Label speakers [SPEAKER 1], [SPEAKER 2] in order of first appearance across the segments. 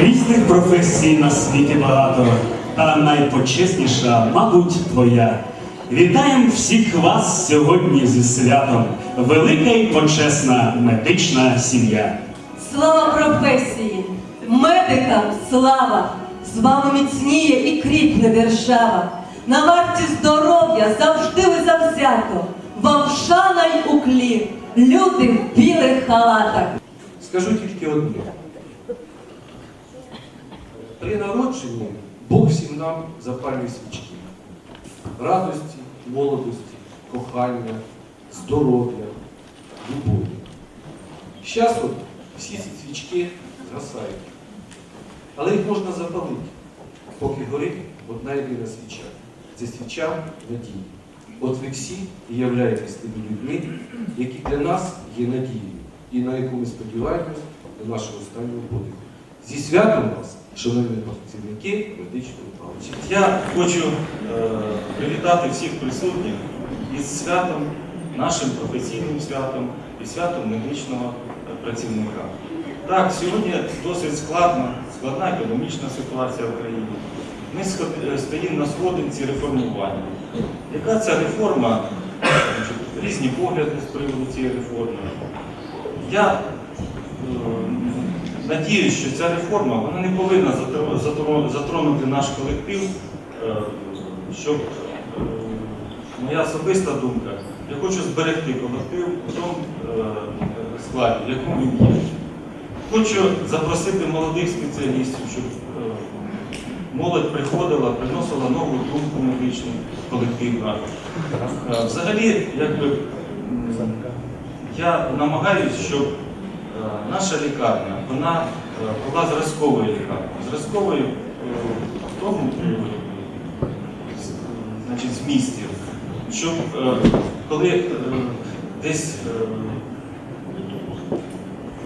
[SPEAKER 1] Різних професій на світі багато, та найпочесніша, мабуть, твоя. Вітаємо всіх вас сьогодні зі святом, велика і почесна медична сім'я.
[SPEAKER 2] Слава професії! Медикам слава! З вами міцніє і кріпне держава. На варті здоров'я завжди ви завзято. Вам шана й уклін, люди в білих халатах.
[SPEAKER 3] Скажу тільки одне. При народженні Бог всім нам запалює свічки. Радості, молодості, кохання, здоров'я, любові. З часом всі ці свічки згасають. Але їх можна запалити, поки горить одна єдина свіча. Це свіча надії. От ви всі являєтесь тими людьми, які для нас є надією, і на яку ми сподіваємось до нашого останнього подиху. Зі святом вас, шановні працівники медичної галузі.
[SPEAKER 4] Я хочу е, привітати всіх присутніх із святом, нашим професійним святом і святом медичного е, працівника. Так, сьогодні досить складна, складна економічна ситуація в країні. Ми е, стоїмо на сходинці реформування. Яка ця реформа? Різні погляди з приводу цієї реформи. Я е, надіюсь, що ця реформа вона не повинна затро- затро- затронути наш колектив, е, щоб е, моя особиста думка, я хочу зберегти колектив у тому складі, в якому він є. Хочу запросити молодих спеціалістів, щоб молодь приходила, приносила нову думку медичну в колектив наш. Е, Взагалі, якби я намагаюся, щоб е, наша лікарня вона е, була зразковою лікарнею. Зразковою в тому значить, змісті, щоб коли десь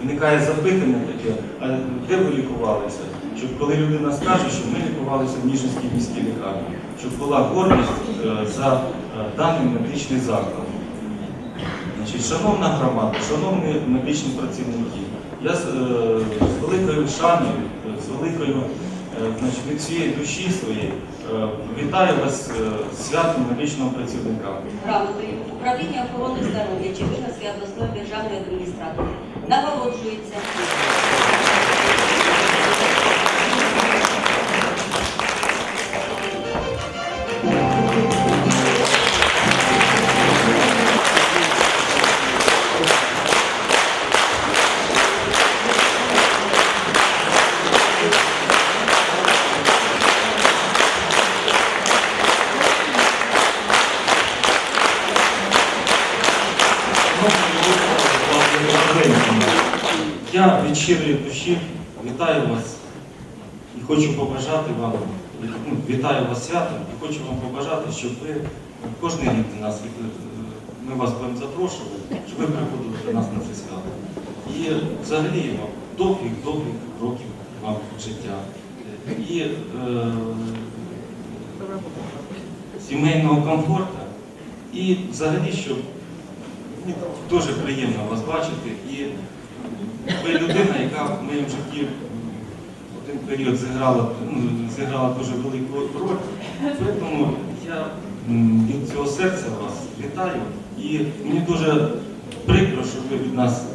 [SPEAKER 4] виникає запитання таке, а де ви лікувалися? Щоб коли людина скаже, що ми лікувалися в Ніжинській міській лікарні, щоб була гордість е, за е, даний медичний заклад. Значить, шановна громада, шановні медичні працівники, я з, е, великою шаною, з великою значить, від всієї душі своєї вітаю вас з святом медичного працівника.
[SPEAKER 5] грамотою управління охорони здоров'я Чернігівської обласної державної адміністрації нагороджується
[SPEAKER 4] Я від щирої душі вітаю вас і хочу побажати вам, ну, вітаю вас святом і хочу вам побажати, щоб ви кожен рік до нас, е, ми вас будемо запрошувати, щоб ви приходили до нас на це свято. І взагалі вам довгих, довгих років вам життя. І е, сімейного комфорту. І взагалі, щоб дуже приємно вас бачити. І ви людина, яка в моєму житті в один період зіграла, ну, зіграла дуже велику роль. Тому я від цього серця вас вітаю. І мені дуже прикро, що ви від нас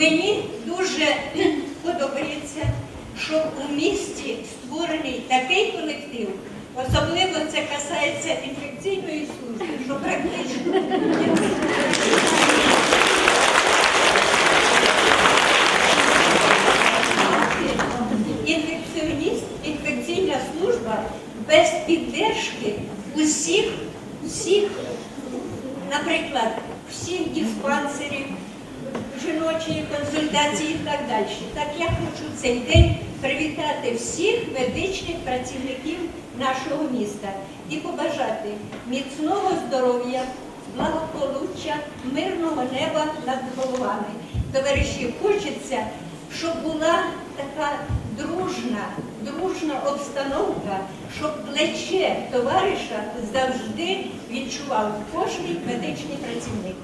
[SPEAKER 6] Мені дуже подобається, що у місті створений такий колектив. Особливо це касається інфекційної служби, що практично інфекціоніст, інфекційна служба без піддержки усіх, усіх, наприклад, всіх диспансерів, жіночої консультації і так далі. Так я хочу цей день привітати всіх медичних працівників нашого міста і побажати міцного здоров'я, благополуччя, мирного неба над головами. Товариші, хочеться, щоб була така дружна, дружна обстановка, щоб плече товариша завжди відчував кожний медичний працівник.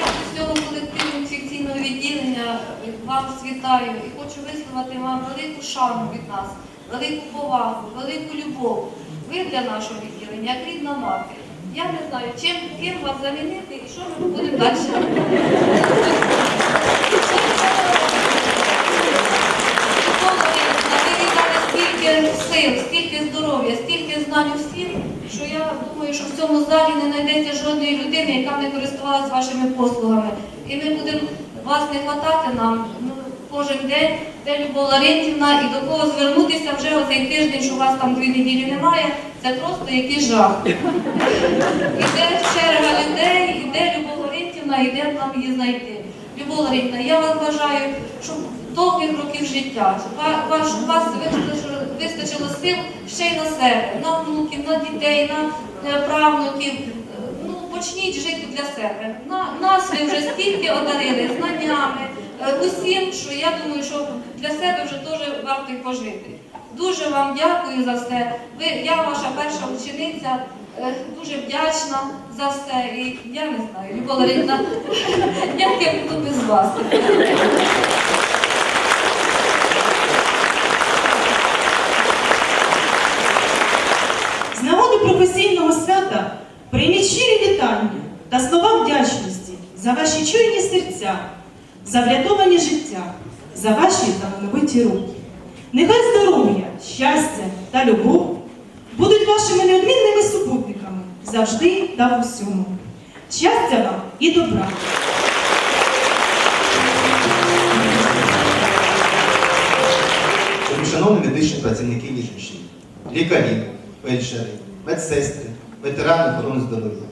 [SPEAKER 7] Я з цього колективу інфекційного відділення вас вітаю і хочу висловити вам велику шану від нас, велику повагу, велику любов. Ви для нашого відділення, як рідна мати. Я не знаю, чим ким вас замінити і що ми будемо далі. стільки сил, стільки здоров'я, стільки знань усім, що я думаю, що в цьому залі не знайдеться жодної людини, яка не користувалася вашими послугами. І ми будемо вас не хватати нам ну, кожен день, де Любов Ларентівна, і до кого звернутися оцей тиждень, що у вас там дві неділі немає, це просто якийсь жах. Іде черга людей, іде Любов Ларентівна, і нам її знайти. Любов Ларентівна, я вас бажаю, щоб довгих років життя, щоб у вас вистачило, сил ще й на себе, на внуків, на дітей, на правнуків. Ну, почніть жити для себе. На, нас ви вже стільки одарили знаннями, е, усім, що я думаю, що для себе вже теж варто пожити. Дуже вам дякую за все. Ви, я ваша перша учениця, е, дуже вдячна за все. І я не знаю, Любов Ларівна, як я буду без вас?
[SPEAKER 8] З нагоди професійного свята прийміть щирі вітання та слова вдячності за ваші чуйні серця, за врятовані життя, за ваші талановиті руки. Нехай здоров'я, щастя та любов будуть вашими неодмінними супутниками завжди та в усьому. Щастя вам і добра!
[SPEAKER 9] Шановні медичні працівники Ніжничні, лікарі, фельдшери, медсестри, ветерани охорони здоров'я.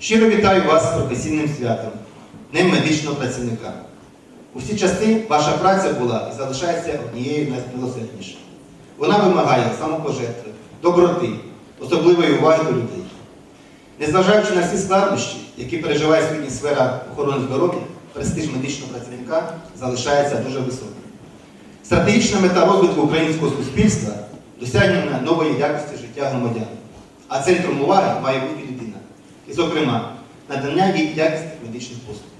[SPEAKER 9] Щиро вітаю вас з професійним святом, Днем медичного працівника. У всі часи ваша праця була і залишається однією з. Вона вимагає самопожертви, доброти, особливої уваги до людей. Незважаючи на всі складнощі, які переживає сьогодні сфера охорони здоров'я, престиж медичного працівника залишається дуже високим. Стратегічна мета розвитку українського суспільства досягнення нової якості життя громадян. А центром уваги має бути людина. І, зокрема, надання їй якісних медичних послуг.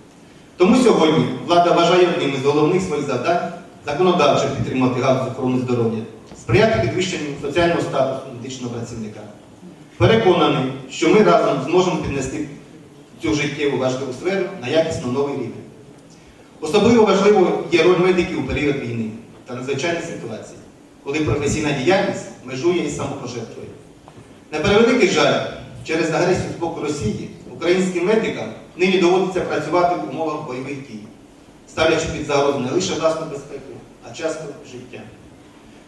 [SPEAKER 9] Тому сьогодні влада вважає одним із головних своїх завдань законодавчо підтримати галузь охорони здоров'я, сприяти підвищенню соціального статусу медичного працівника. Переконаний, що ми разом зможемо піднести цю життєву важливу сферу на якісно новий рівень. Особливо важливою є роль медиків у період війни та надзвичайних ситуацій, коли професійна діяльність межує із самопожертвою. На превеликий жаль, через агресію з боку Росії українським медикам нині доводиться працювати в умовах бойових дій, ставлячи під загрозу не лише власну безпеку, а часто життя.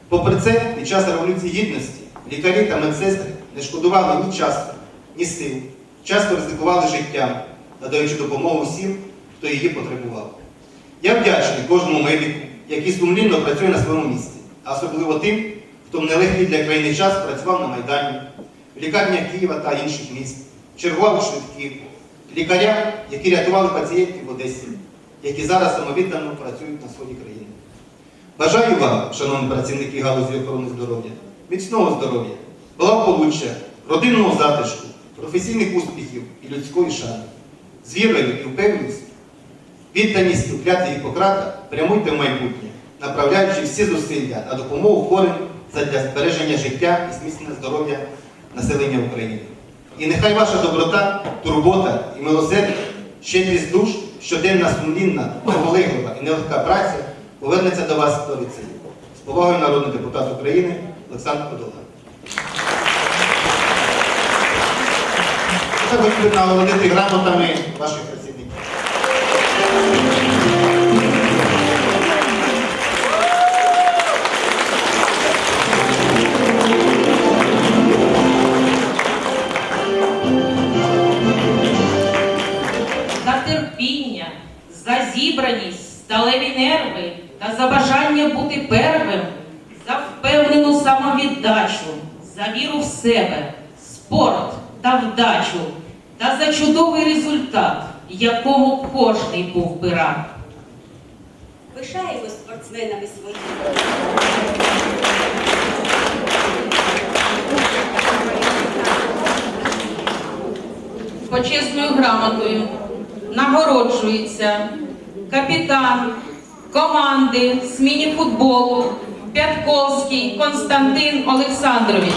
[SPEAKER 9] Попри це, під час Революції Гідності лікарі та медсестри не шкодували ні часу, ні сил, часто ризикували життям, надаючи допомогу всім, хто її потребував. Я вдячний кожному медику, який сумлінно працює на своєму місці, а особливо тим, хто в нелегкий для країни час працював на Майдані, в лікарнях Києва та інших міст, чергував у швидких, лікарям, які рятували пацієнтів в Одесі, які зараз самовіддано працюють на сході країни. Бажаю вам, шановні працівники галузі охорони здоров'я, міцного здоров'я, благополуччя, родинного затишку, професійних успіхів і людської шани. З вірою і впевненістю, відданістю клятві Гіппократа прямуйте в майбутнє, направляючи всі зусилля на допомогу хворим задля збереження життя і зміцнення здоров'я населення України. І нехай ваша доброта, турбота і милосердя, щедрість душ, щоденна сумлінна, наполеглива і нелегка праця повернеться до вас до ліцею. З повагою народний депутат України Олександр Подола. Тепер хотів би нагородити грамотами ваших працівників.
[SPEAKER 10] Сталеві нерви та за бажання бути первим, за впевнену самовіддачу, за віру в себе, спорт та вдачу, та за чудовий результат, якому кожний був би рад.
[SPEAKER 5] Пишаємо спортсменами своїми.
[SPEAKER 10] почесною грамотою нагороджується капітан команди з міні-футболу Пятковський Константин Олександрович.